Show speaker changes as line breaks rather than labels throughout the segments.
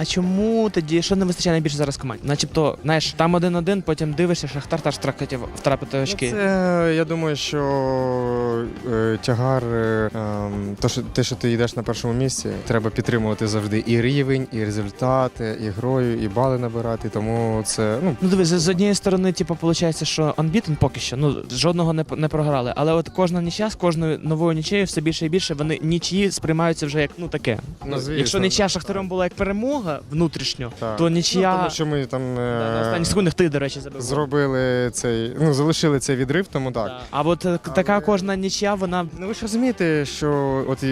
А чому тоді що не вистачає найбільше зараз команді? Начебто, знаєш, там один-один, потім дивишся, Шахтар та втрапити очки.
Ну, Це я думаю, що тягар, е, ем, то, що, те, що ти йдеш на першому місці, треба підтримувати завжди і рівень, і результати, і грою, і бали набирати. Тому це ну
Ну дивись, з- однієї сторони, типу, виходить, що unbeaten поки що, ну жодного не, не програли. Але от кожна нічия з кожною новою нічею все більше і більше вони нічиї сприймаються вже як ну таке.
Ну, звісно.
Якщо нічия Шахтарем була як перемога внутрішньо,
так.
то нічия
Ну, тому що ми там
Да, на
е,
останніх секундах ти, до речі, забив.
зробили цей, ну залишили цей відрив, тому так.
Да. А от е, така кожна нічия, вона
Ну ви ж розумієте, що от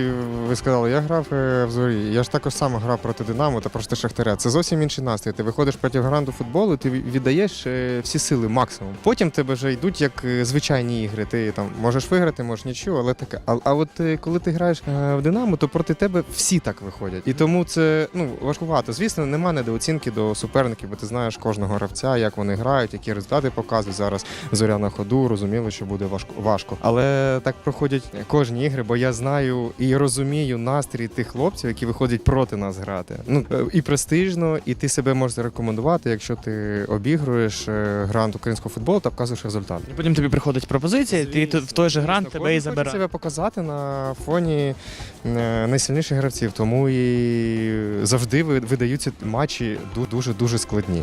ви сказали, я грав е, в зорі. Я ж також само грав проти Динамо та проти Шахтаря. Це зовсім інший настрій. Ти виходиш проти гранду футболу, ти віддаєш е, всі сили максимум. Потім тебе вже йдуть як е, звичайні ігри. Ти там можеш виграти, можеш нічого, але таке. А, а от коли ти граєш в Динамо, то проти тебе всі так виходять. І тому це ну важкувато. Звісно, нема недооцінки до суперників, бо ти знаєш кожного гравця, як вони грають, які результати показують зараз. Зоря на ходу, розуміли, що буде важко важко. Але так проходять кожні ігри, бо я знаю і розумію настрій тих хлопців, які виходять проти нас грати. Ну е, і престижно, і ти себе можеш зарекомендувати, якщо ти обігруєш е, грант українського футболу та показуєш результат.
і потім тобі приходить пропозиція, ти в той же грант тебе і забирає.
себе показати на фоні е, найсильніших гравців, тому і завжди видаються матчі дуже дуже складні.